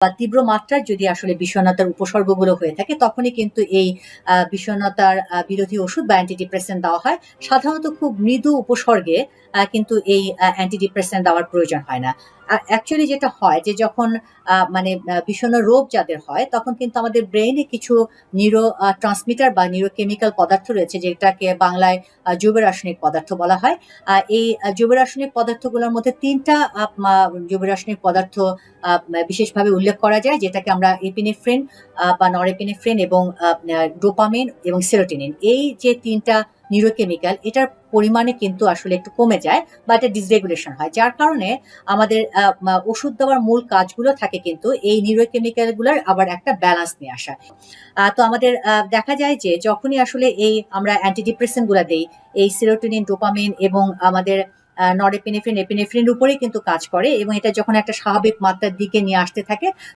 বা তীব্র মাত্রার যদি আসলে বিষণ্ণতার উপসর্গগুলো হয়ে থাকে, তখনই কিন্তু এই বিষণ্ণতার বিরোধী ওষুধ বা অ্যান্টিডিপ্রেসেন্ট দেওয়া হয়। সাধারণত খুব মৃদু উপসর্গে কিন্তু এই অ্যান্টিডিপ্রেসেন্ট দেওয়ার প্রয়োজন হয় না। অ্যাকচুয়ালি যেটা হয় যে যখন মানে বিষণ্ণ রোগ যাদের হয়, তখন কিন্তু আমাদের ব্রেইনে কিছু নিউরো ট্রান্সমিটার বা নিউরোকেমিক্যাল পদার্থ রয়েছে, যেটাকে বাংলায় জৈব রাসায়নিক পদার্থ বলা হয়। এই জৈব রাসায়নিক পদার্থগুলোর মধ্যে তিনটা জৈব রাসায়নিক পদার্থ বিশেষভাবে উল্লেখ করা যায় যেটাকে আমরা এপিনেফ্রেন বা নরএপিনেফ্রিন এবং ডোপামিন এবং সেরোটিনিন এই যে তিনটা নিউরোকেমিক্যাল এটার পরিমাণে কিন্তু আসলে একটু কমে যায়, বা এটা ডিসরেগুলেশন হয়। যার কারণে আমাদের ওষুধ দেওয়ার মূল কাজগুলো থাকে কিন্তু এই নিউরোকেমিক্যালগুলোর আবার একটা ব্যালেন্স নিয়ে আসা। তো আমাদের দেখা যায় যে যখনই আসলে এই আমরা অ্যান্টিডিপ্রেসেন্টগুলা দেই, এই সেরোটোনিন ডোপামিন এবং আমাদের নরেপিনেফ্রিন এপিনেফ্রিনের উপরেই কিন্তু কাজ করে এবং এটা যখন একটা স্বাভাবিক মাত্রার দিকে নিয়ে আসতে থাকে